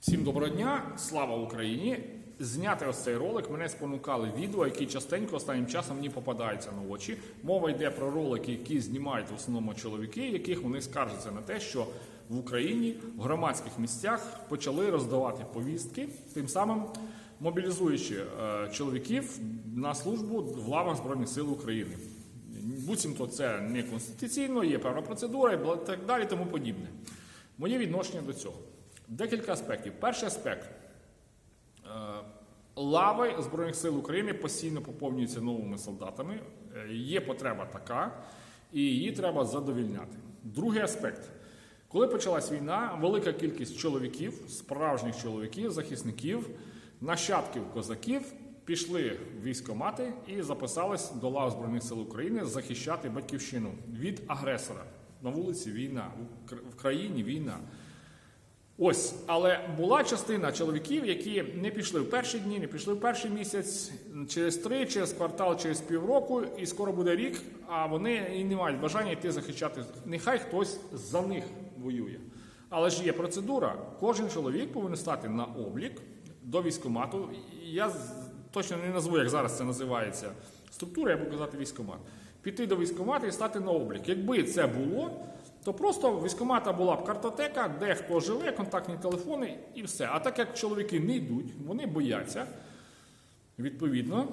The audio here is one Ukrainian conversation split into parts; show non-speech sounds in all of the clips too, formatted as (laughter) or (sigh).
Всім доброго дня, слава Україні! Зняти ось цей ролик мене спонукали відео, які частенько останнім часом мені попадаються на очі. Мова йде про ролики, які знімають в основному чоловіки, яких вони скаржаться на те, що в Україні в громадських місцях почали роздавати повістки, тим самим мобілізуючи е, чоловіків на службу в лавах Збройних сил України. Буцімто це не конституційно, є певна процедура і так далі, тому подібне. Моє відношення до цього. Декілька аспектів. Перший аспект. Е, Лави Збройних сил України постійно поповнюються новими солдатами. Е, Є потреба така, і її треба задовільняти. Другий аспект. Коли почалась війна, велика кількість чоловіків, справжніх чоловіків, захисників, нащадків козаків пішли в військомати і записались до лав Збройних сил України захищати батьківщину від агресора. На вулиці війна, в країні війна. Ось, але була частина чоловіків, які не пішли в перші дні, не пішли в перший місяць, через три, через квартал, через півроку, і скоро буде рік, а вони і не мають бажання йти захищати. Нехай хтось за них воює. Але ж є процедура. Кожен чоловік повинен стати на облік до військкомату. Я точно не назву, як зараз це називається структура, я буду казати військкомат. Піти до військкомату і стати на облік. Якби це було, то просто в військкомата була б картотека, де хто живе, контактні телефони і все. А так як чоловіки не йдуть, вони бояться, відповідно,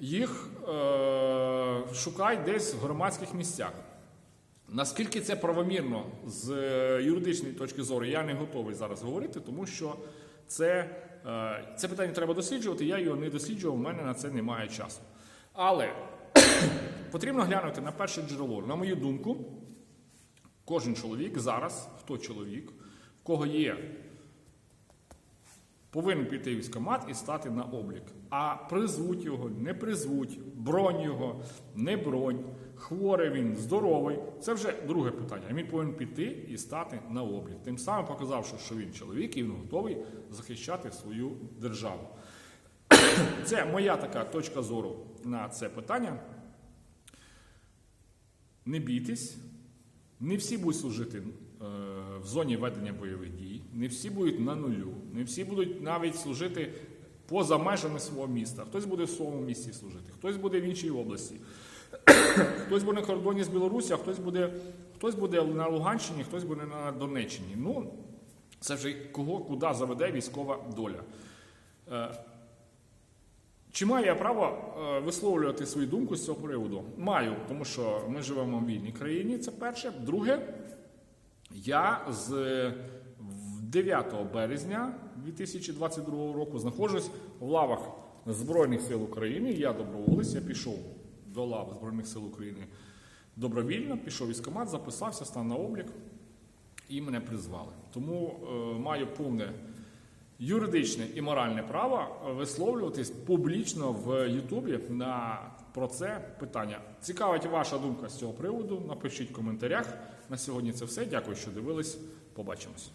їх е- шукають десь в громадських місцях. Наскільки це правомірно з е, юридичної точки зору, я не готовий зараз говорити, тому що це, е, це питання треба досліджувати. Я його не досліджував, у мене на це немає часу. Але (coughs) потрібно глянути на перше джерело. На мою думку, кожен чоловік зараз, хто чоловік, в кого є, повинен піти в військкомат і стати на облік. А призвуть його, не призвуть, бронь його, не бронь, хворий він, здоровий. Це вже друге питання. Він повинен піти і стати на облік. Тим самим показавши, що він чоловік і він готовий захищати свою державу. (clears throat) Це моя така точка зору на це питання. Не бійтесь, не всі будуть служити е, в зоні ведення бойових дій, не всі будуть на нулю, не всі будуть навіть служити поза межами свого міста. Хтось буде в своєму місті служити, хтось буде в іншій області, (coughs) хтось буде на кордоні з Білорусі, а хтось буде, хтось буде на Луганщині, хтось буде на Донеччині. Ну, це вже кого куди заведе військова доля. Чи маю я право е, висловлювати свою думку з цього приводу? Маю, тому що ми живемо в вільній країні. Це перше. Друге, я з е, 9 березня 2022 року знаходжусь в лавах Збройних сил України. Я доброволець, я пішов до лав Збройних сил України добровільно, пішов військкомат, записався, став на облік і мене призвали. Тому е, маю повне юридичне і моральне право висловлюватись публічно в Ютубі на про це питання. Цікавить ваша думка з цього приводу. Напишіть в коментарях. На сьогодні це все. Дякую, що дивились. Побачимось.